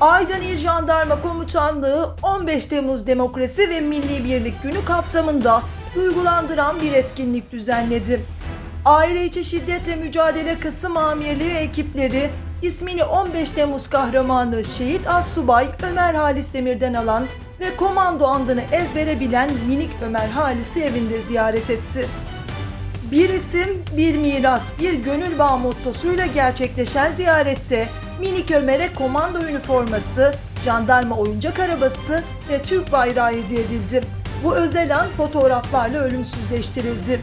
Aydın İl Jandarma Komutanlığı 15 Temmuz Demokrasi ve Milli Birlik Günü kapsamında duygulandıran bir etkinlik düzenledi. Aile içi şiddetle mücadele kısım amirliği ekipleri ismini 15 Temmuz kahramanı Şehit Assubay Ömer Halis Demir'den alan ve komando andını ezbere bilen minik Ömer Halis'i evinde ziyaret etti. Bir isim, bir miras, bir gönül bağı mottosuyla gerçekleşen ziyarette minik Ömer'e komando üniforması, jandarma oyuncak arabası ve Türk bayrağı hediye edildi. Bu özel an fotoğraflarla ölümsüzleştirildi.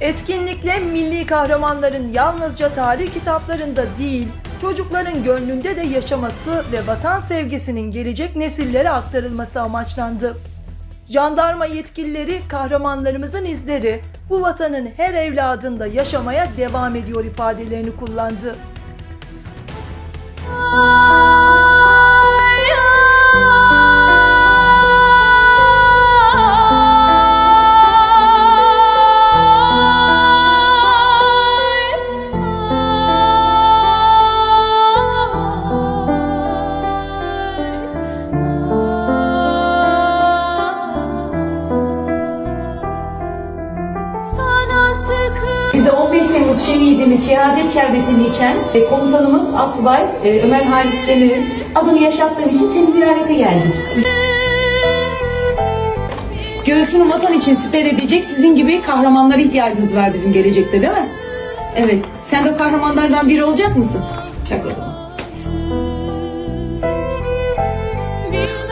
Etkinlikle milli kahramanların yalnızca tarih kitaplarında değil, çocukların gönlünde de yaşaması ve vatan sevgisinin gelecek nesillere aktarılması amaçlandı. Jandarma yetkilileri kahramanlarımızın izleri bu vatanın her evladında yaşamaya devam ediyor ifadelerini kullandı. De 15 Temmuz şehidimiz şehadet şerbetini içen e, komutanımız Asubay e, Ömer Halis Demir'in adını yaşattığın için seni ziyarete geldik. Göğsünü vatan için siper edecek sizin gibi kahramanlara ihtiyacımız var bizim gelecekte değil mi? Evet. Sen de kahramanlardan biri olacak mısın? Çak o zaman.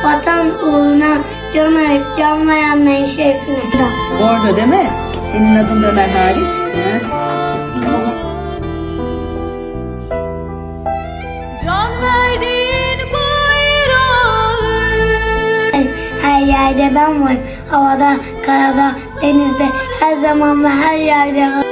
Vatan uğruna can ayıp can verenlerin şerefine. Orada değil mi? Senin adın da Ömer Halis. Ha? can verdiğin bayrağı Her yerde ben varım. Havada, karada, denizde, her zaman ve her yerde.